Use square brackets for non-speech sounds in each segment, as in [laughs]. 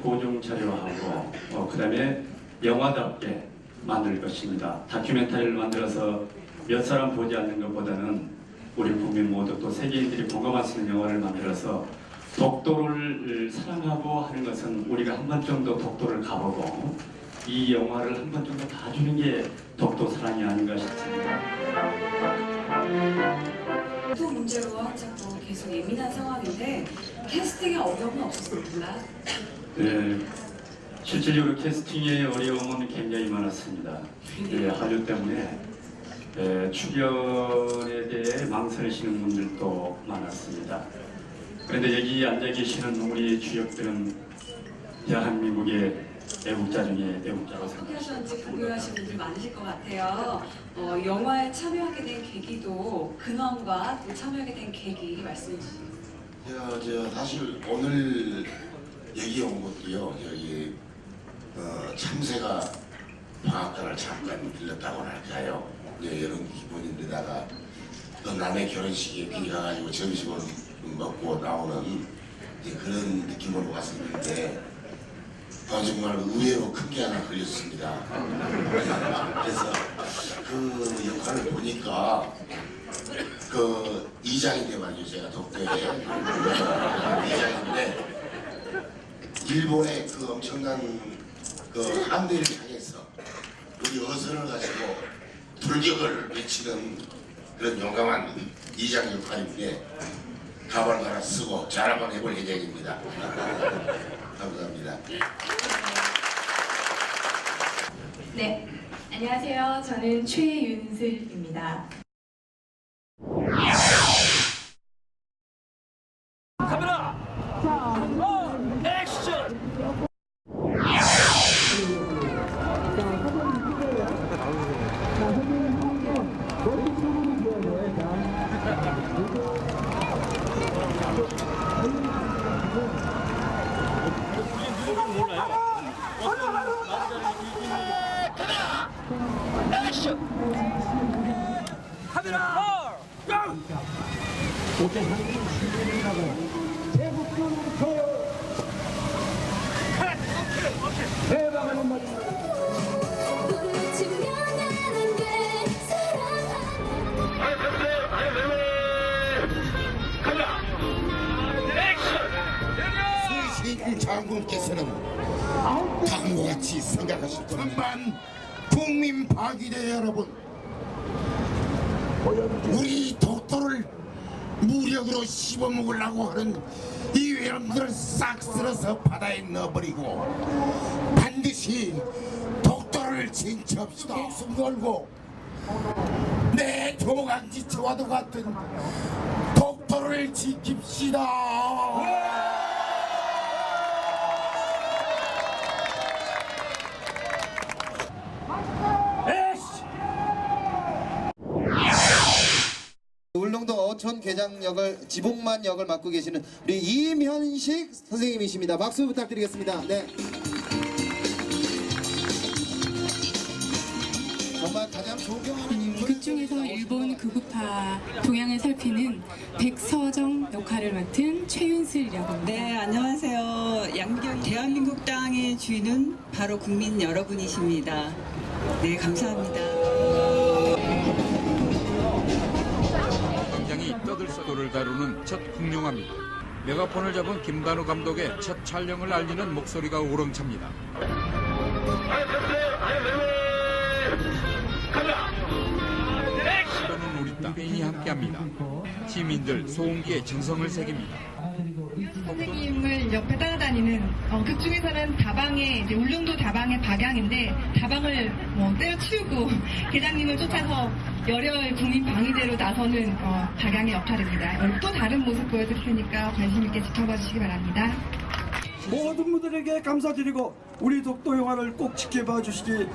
고정 자료하고 어, 그 다음에 영화답게 만들 것입니다. 다큐멘터리를 만들어서 몇 사람 보지 않는 것보다는 우리 국민 모두 또 세계인들이 공감할 수 있는 영화를 만들어서 독도를 사랑하고 하는 것은 우리가 한 번 정도 독도를 가보고 이 영화를 한 번 정도 봐주는 게 독도 사랑이 아닌가 싶습니다. 또 문제로 한창 또 계속 예민한 상황인데 캐스팅에 어려움은 없었습니까? 네, 실질적으로 캐스팅의 어려움은 굉장히 많았습니다. 예, 한류 때문에 예, 출연에 대해 망설이시는 분들도 많았습니다. 그런데 여기 앉아 계시는 우리 주역들은 대한민국의 애국자 중에 애국자로. 소개하셨는지 궁금해하시는 분들 많으실 것 같아요. 어, 영화에 참여하게 된 계기도 근황과 또 참여하게 된 계기 말씀해 주시죠. 저, 저 사실 오늘 여기 온 것도요 여기 어, 참새가 방앗간을 잠깐 들렸다고 할까요? 네, 이런 기분인데다가 또 남의 결혼식에 미리 가가지고 점심을 먹고 나오는 이제 그런 느낌으로 왔었는데 어, 정말 의외로 큰 게 하나 걸렸습니다. 그래서 그 역할을 보니까 그 이장인데 말이죠 제가 독도에 이장인데 일본의 그 엄청난 그 함대를 향해서 우리 어선을 가지고 돌격을 외치는 그런 용감한 이장 역할인데 가발 하나 쓰고 잘 한번 해볼 예정입니다. 감사합니다. 네, 안녕하세요. 저는 최윤슬입니다. 사랑하는 수신 장군께서는 다음과 같이 생각하실 것만 국민 박위대 여러분 우리 독도를 무력으로 씹어먹으려고 하는 이 외놈들을 싹 쓸어서 바다에 넣어버리고 반드시 독도를 진취합시다 목숨 걸고 내 조강지처와도 같은 독도를 지킵시다 계장 역을 지복만 역을 맡고 계시는 우리 이면식 선생님이십니다. 박수 부탁드리겠습니다. 네. 정말 가장 존경하는 인물 극 중에서 일본 극우파 동향을 살피는 백서정 역할을 맡은 최윤슬이라고 합니다. 네, 안녕하세요. 양경 대한민국 땅의 주인은 바로 국민 여러분이십니다. 네, 감사합니다. 떠들썩도를 다루는 첫 흑룡합니다. 메가폰을 잡은 김단우 감독의 첫 촬영을 알리는 목소리가 우렁찹니다. 또는 우리 땅 팬이 함께합니다. 시민들 소음기에 정성을 새깁니다. 선생님을 옆에 따라다니는 어, 극 중에서는 다방에 이제 울릉도 다방의 박양인데 다방을 뭐 때려치우고 [laughs] 계장님을 쫓아서 열혈 국민 방위대로 나서는 어, 박양의 역할입니다. 또 다른 모습 보여드릴 테니까 관심 있게 지켜봐 주시기 바랍니다. 모든 분들에게 감사드리고 우리 독도 영화를 꼭 지켜봐 주시기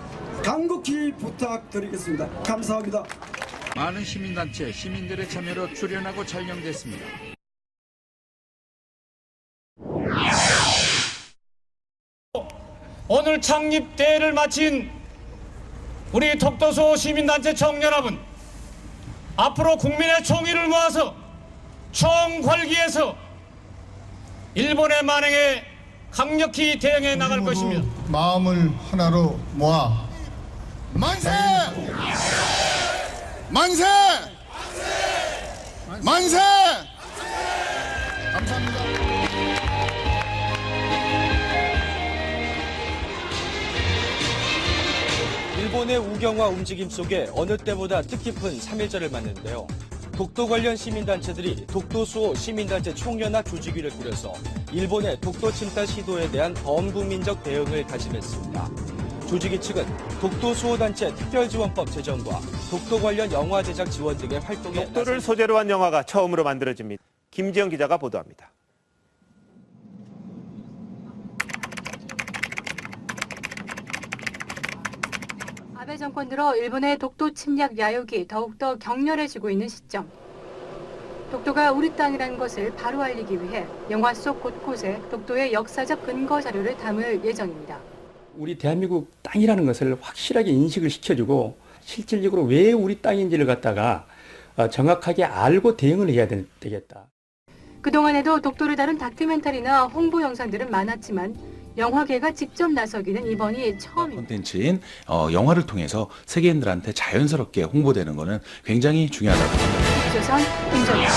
간곡히 부탁드리겠습니다. 감사합니다. 많은 시민단체, 시민들의 참여로 출연하고 촬영됐습니다. 오늘 창립 대회를 마친 우리 독도소 시민단체 청년합은 앞으로 국민의 총의를 모아서 총궐기에서 일본의 만행에 강력히 대응해 나갈 것입니다. 마음을 하나로 모아 만세! 만세! 만세! 감사 일본의 우경화 움직임 속에 어느 때보다 뜻깊은 3.1절을 맞는데요. 독도 관련 시민단체들이 독도수호 시민단체 총연합 조직위를 꾸려서 일본의 독도 침탈 시도에 대한 범국민적 대응을 다짐했습니다. 조직위 측은 독도수호단체 특별지원법 제정과 독도 관련 영화 제작 지원 등의 활동에 독도를 소재로 한 영화가 처음으로 만들어집니다. 김지영 기자가 보도합니다. 아베 정권 들어 일본의 독도 침략 야욕이 더욱더 격렬해지고 있는 시점. 독도가 우리 땅이라는 것을 바로 알리기 위해 영화 속 곳곳에 독도의 역사적 근거 자료를 담을 예정입니다. 우리 대한민국 땅이라는 것을 확실하게 인식을 시켜주고 실질적으로 왜 우리 땅인지를 갖다가 어, 정확하게 알고 대응을 해야 되- 되겠다. 그동안에도 독도를 다룬 다큐멘터리나 홍보 영상들은 많았지만 영화계가 직접 나서기는 이번이 처음입니다. 콘텐츠인 어, 영화를 통해서 세계인들한테 자연스럽게 홍보되는 것은 굉장히 중요하다고 생각합니다. 조선 김정일